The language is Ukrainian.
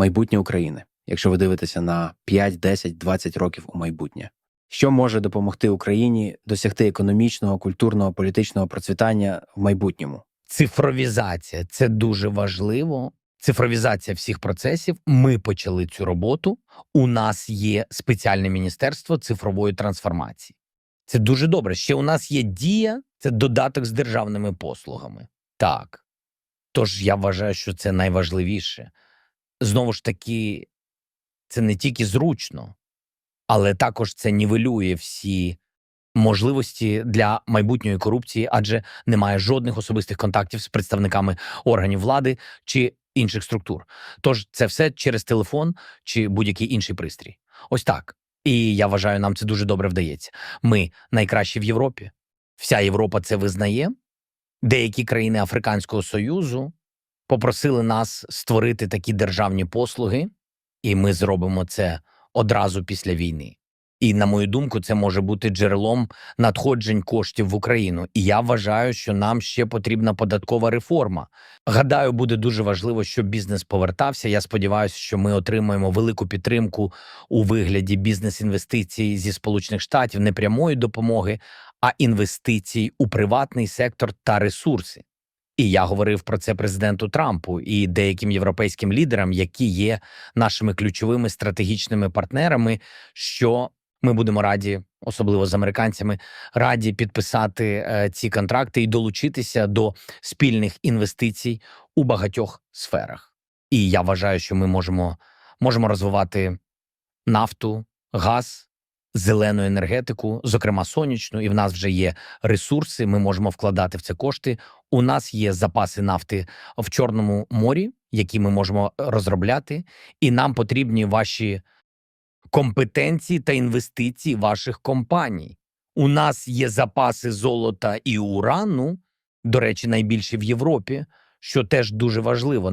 майбутнє України, якщо ви дивитеся на 5, 10, 20 років у майбутнє. Що може допомогти Україні досягти економічного, культурного, політичного процвітання в майбутньому? Цифровізація це дуже важливо. Цифровізація всіх процесів. Ми почали цю роботу. У нас є спеціальне міністерство цифрової трансформації. Це дуже добре. Ще у нас є дія, це додаток з державними послугами. Так. Тож я вважаю, що це найважливіше. Знову ж таки, це не тільки зручно, але також це нівелює всі можливості для майбутньої корупції, адже немає жодних особистих контактів з представниками органів влади чи інших структур. Тож це все через телефон чи будь-який інший пристрій. Ось так. І я вважаю, нам це дуже добре вдається. Ми найкращі в Європі. Вся Європа це визнає. Деякі країни Африканського Союзу попросили нас створити такі державні послуги, і ми зробимо це одразу після війни. І на мою думку, це може бути джерелом надходжень коштів в Україну. І я вважаю, що нам ще потрібна податкова реформа. Гадаю, буде дуже важливо, щоб бізнес повертався. Я сподіваюся, що ми отримаємо велику підтримку у вигляді бізнес-інвестицій зі Сполучених Штатів, не прямої допомоги, а інвестицій у приватний сектор та ресурси. І я говорив про це президенту Трампу і деяким європейським лідерам, які є нашими ключовими стратегічними партнерами, що ми будемо раді, особливо з американцями, раді підписати е, ці контракти і долучитися до спільних інвестицій у багатьох сферах. І я вважаю, що ми можемо, можемо розвивати нафту, газ, зелену енергетику, зокрема сонячну, і в нас вже є ресурси. Ми можемо вкладати в це кошти. У нас є запаси нафти в Чорному морі, які ми можемо розробляти, і нам потрібні ваші компетенції та інвестиції ваших компаній. У нас є запаси золота і урану, до речі, найбільші в Європі, що теж дуже важливо.